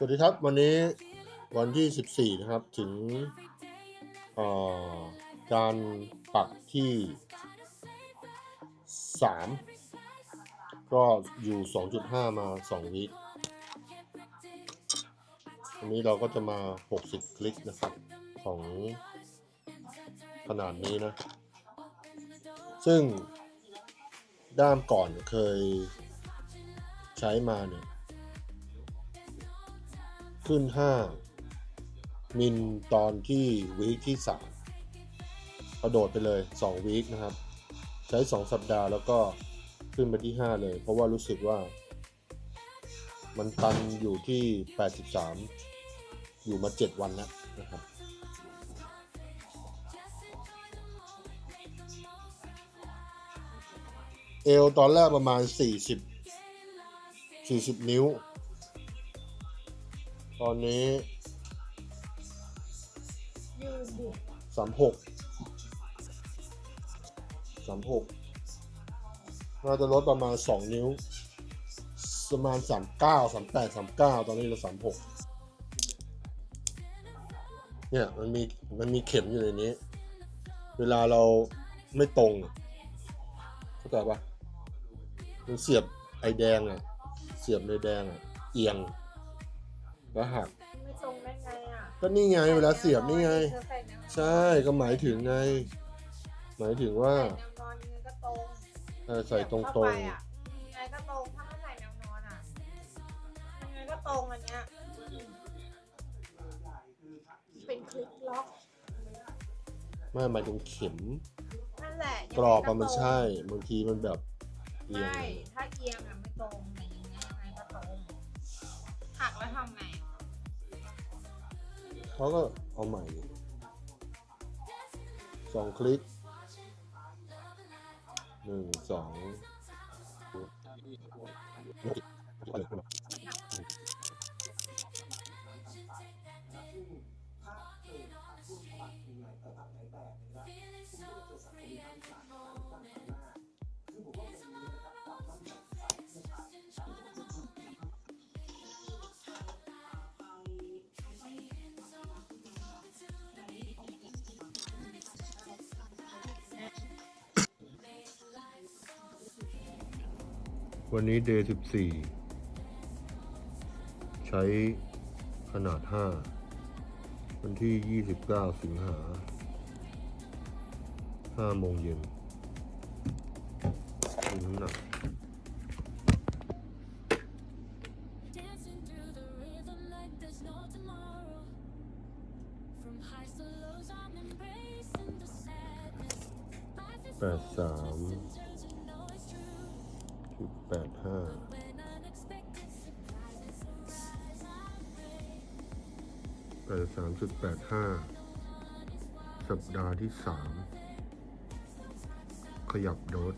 สวัสดีครับวันนี้วันที่ 14 นะครับ ถึงการปักที่ 3 ก็อยู่ 2.5 มา2วิวันนี้เราก็จะมา 60 คลิกนะครับ ของขนาดนี้นะ ซึ่งด้ามก่อนเคยใช้มาเนี่ย ขึ้น5มิลตอนที่วีคที่3กระโดดไปเลย2วีคนะครับ ใช้2สัปดาห์แล้วก็ขึ้นไปที่5เลย เพราะว่ารู้สึกว่า มันตันอยู่ที่83อยู่มา7วันแล้วนะครับเอวตอนแรกประมาณ 40 40 นิ้ว ตอนนี้ยืนดิสามหกสามหกน่าจะลดประมาณสองนิ้ว ประมาณสามเก้าสามแปดสามเก้าตอนนี้เราสามหกเนี่ยมันมีมันมีเข็มอยู่ในนี้ เวลาเราไม่ตรงเข้าใจปะมันเสียบไอแดงอะ เสียบในแดงอะ เอียง แล้วหักไม่ตรงได้ไงอะก็นี่ไงเวลาเสียบนี่ไง เธอใส่แนวใช่ก็หมายถึงไง หมายถึงว่าใส่แนวนอนยังไงก็ตรงเออใส่ตรงเสียบตรเข้างไปอะยังไงก็ตรงถ้าไม่ใส่แนวนอนอะยังไงก็ตรงอันเนี้ยเป็นคลิกล็อกไม่หมายถึงเข็มนั่นแหละยังไงกรอบอะตงมันใช่ บางทีมันแบบเอียงไม่ถ้าเอียงอะไม่ตรงแต่อย่างเงี้ยยังไงก็ตรงหักแล้วทำไง เขาก็เอาใหม่สองคลิกหนึ่งสอง วันนี้เดย์สิบสี่ใช้ขนาดห้าวันที่ยี่สิบเก้าสิงหาห้าโมงเย็นดูน้ำหนักแปดสาม จุดแปดห้าแปดสามจุดแปดห้าสัปดาห์ที่สามขยับโดส